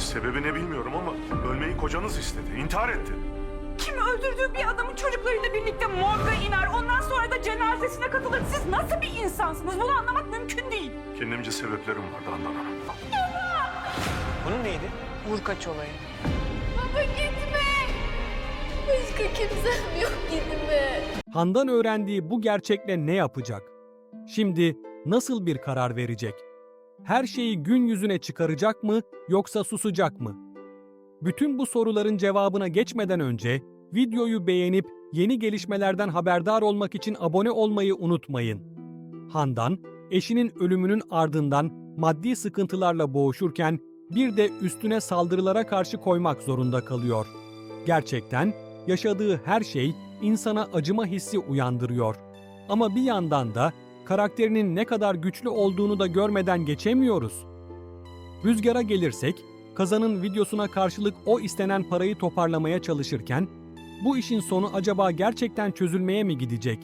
Sebebi ne bilmiyorum ama ölmeyi kocanız istedi. İntihar etti. Kim öldürdüğü bir adamın çocuklarıyla birlikte morga iner, ondan sonra da cenazesine katılır. Siz nasıl bir insansınız? Bunu anlamak mümkün değil. Kendimce sebeplerim vardı Handan Hanım. Bunun neydi? Vurkaç olayı. Baba gitme. Başka kimsem yok gitme. Handan öğrendiği bu gerçekle ne yapacak? Şimdi nasıl bir karar verecek? Her şeyi gün yüzüne çıkaracak mı yoksa susacak mı? Bütün bu soruların cevabına geçmeden önce videoyu beğenip yeni gelişmelerden haberdar olmak için abone olmayı unutmayın. Handan, eşinin ölümünün ardından maddi sıkıntılarla boğuşurken bir de üstüne saldırılara karşı koymak zorunda kalıyor. Gerçekten yaşadığı her şey insana acıma hissi uyandırıyor. Ama bir yandan da karakterinin ne kadar güçlü olduğunu da görmeden geçemiyoruz. Rüzgara gelirsek, Kazan'ın videosuna karşılık o istenen parayı toparlamaya çalışırken, bu işin sonu acaba gerçekten çözülmeye mi gidecek?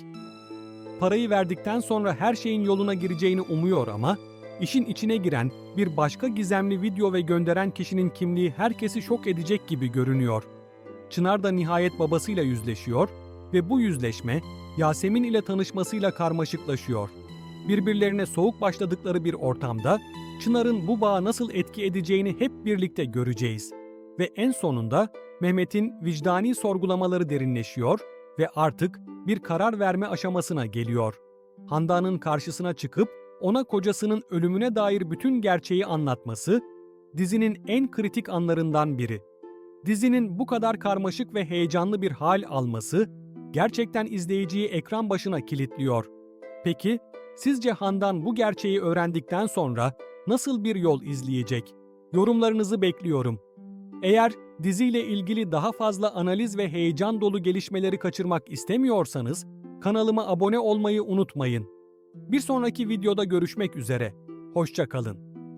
Parayı verdikten sonra her şeyin yoluna gireceğini umuyor ama, işin içine giren bir başka gizemli video ve gönderen kişinin kimliği herkesi şok edecek gibi görünüyor. Çınar da nihayet babasıyla yüzleşiyor ve bu yüzleşme Yasemin ile tanışmasıyla karmaşıklaşıyor. Birbirlerine soğuk başladıkları bir ortamda Çınar'ın bu bağa nasıl etki edeceğini hep birlikte göreceğiz. Ve en sonunda Mehmet'in vicdani sorgulamaları derinleşiyor ve artık bir karar verme aşamasına geliyor. Handan'ın karşısına çıkıp ona kocasının ölümüne dair bütün gerçeği anlatması dizinin en kritik anlarından biri. Dizinin bu kadar karmaşık ve heyecanlı bir hal alması gerçekten izleyiciyi ekran başına kilitliyor. Peki sizce Handan bu gerçeği öğrendikten sonra nasıl bir yol izleyecek? Yorumlarınızı bekliyorum. Eğer diziyle ilgili daha fazla analiz ve heyecan dolu gelişmeleri kaçırmak istemiyorsanız kanalıma abone olmayı unutmayın. Bir sonraki videoda görüşmek üzere. Hoşça kalın.